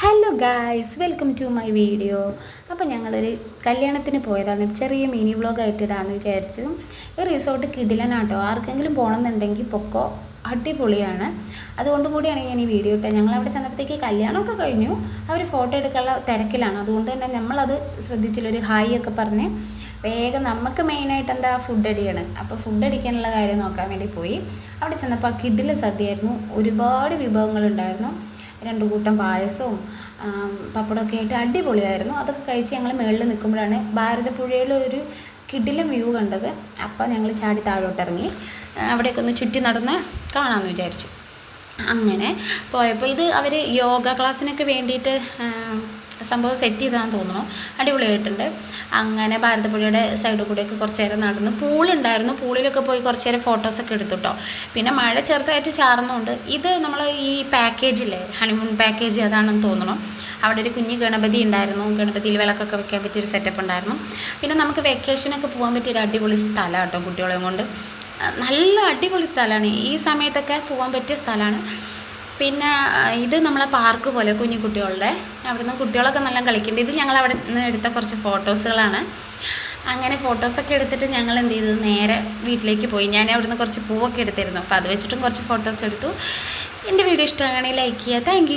Hello guys welcome to my video അപ്പോൾ ഞങ്ങളൊരു കല്യാണത്തിന് പോയതാണ്. ഒരു ചെറിയ മിനി വ്ളോഗായിട്ട് ഇടാമെന്ന് വിചാരിച്ചു. ഈ റിസോർട്ട് കിടിലനാട്ടോ. ആർക്കെങ്കിലും പോകണമെന്നുണ്ടെങ്കിൽ പൊക്കോ. അടിപൊളിയാണ്. അതുകൊണ്ട് കൂടിയാണ് ഞാൻ ഈ വീഡിയോ ഇട്ടത്. ഞങ്ങൾ അവിടെ ചെന്നപ്പോഴത്തേക്ക് കല്യാണമൊക്കെ കഴിഞ്ഞു. അവർ ഫോട്ടോ എടുക്കാനുള്ള തിരക്കിലാണ്. അതുകൊണ്ട് തന്നെ നമ്മളത് ശ്രദ്ധിച്ചില്ല. ഒരു ഹായ് ഒക്കെ പറഞ്ഞ് വേഗം നമുക്ക് മെയിനായിട്ട് എന്താ ഫുഡ് അടിയാണ്. അപ്പോൾ ഫുഡ് അടിക്കാനുള്ള കാര്യം നോക്കാൻ വേണ്ടി പോയി. അവിടെ ചെന്നപ്പോൾ കിഡിലെ സദ്യയായിരുന്നു. ഒരുപാട് വിഭവങ്ങളുണ്ടായിരുന്നു രണ്ട് കൂട്ടം പായസവും പപ്പടമൊക്കെ ആയിട്ട് അടിപൊളിയായിരുന്നു. അതൊക്കെ കഴിച്ച് ഞങ്ങൾ മുകളിൽ നിൽക്കുമ്പോഴാണ് ഭാരതപ്പുഴയിലെ ഒരു കിടിലം വ്യൂ കണ്ടത്. അപ്പം ഞങ്ങൾ ചാടി താഴോട്ടിറങ്ങി അവിടെയൊക്കെ ഒന്ന് ചുറ്റി നടന്ന് കാണാമെന്ന് വിചാരിച്ചു. അങ്ങനെ പോയപ്പോൾ ഇത് അവർ യോഗ ക്ലാസ്സിനൊക്കെ വേണ്ടിയിട്ട് സംഭവം സെറ്റ് ചെയ്താന്ന് തോന്നുന്നു. അടിപൊളിയായിട്ടുണ്ട്. അങ്ങനെ ഭാരതപ്പുഴയുടെ സൈഡിൽ കൂടെയൊക്കെ കുറച്ച് നേരം നടന്നു. പൂളുണ്ടായിരുന്നു പൂളിലൊക്കെ പോയി കുറച്ച് നേരം ഫോട്ടോസൊക്കെ എടുത്തുട്ടോ പിന്നെ മഴ ചെറുതായിട്ട് ചാർന്നുകൊണ്ട് ഇത് നമ്മൾ ഈ പാക്കേജില്ലേ ഹണിമൂൺ പാക്കേജ് അതാണെന്ന് തോന്നുന്നു. അവിടെ ഒരു കുഞ്ഞ് ഗണപതി ഉണ്ടായിരുന്നു. ഗണപതിയിൽ വിളക്കൊക്കെ വെക്കാൻ പറ്റിയ ഒരു സെറ്റപ്പ് ഉണ്ടായിരുന്നു. പിന്നെ നമുക്ക് വെക്കേഷനൊക്കെ പോകാൻ പറ്റിയ ഒരു അടിപൊളി സ്ഥലം കേട്ടോ കുട്ടികളെയും കൊണ്ട്. നല്ല അടിപൊളി സ്ഥലമാണ്. ഈ സമയത്തൊക്കെ പോകാൻ പറ്റിയ സ്ഥലമാണ്. പിന്നെ ഇത് നമ്മളെ പാർക്ക് പോലെ കുഞ്ഞു കുട്ടികളുടെ അവിടുന്ന് കുട്ടികളൊക്കെ നല്ല കളിക്കുന്നുണ്ട്. ഇത് ഞങ്ങൾ അവിടെ നിന്ന് എടുത്ത കുറച്ച് ഫോട്ടോസുകളാണ്. അങ്ങനെ ഫോട്ടോസൊക്കെ എടുത്തിട്ട് ഞങ്ങൾ എന്ത് ചെയ്തു? നേരെ വീട്ടിലേക്ക് പോയി. ഞാൻ അവിടുന്ന് കുറച്ച് പൂവൊക്കെ എടുത്തിരുന്നു. അപ്പോൾ അത് വെച്ചിട്ടും കുറച്ച് ഫോട്ടോസ് എടുത്തു. എന്റെ വീഡിയോ ഇഷ്ടമാണെങ്കിൽ ലൈക്ക് ചെയ്യുക. താങ്ക്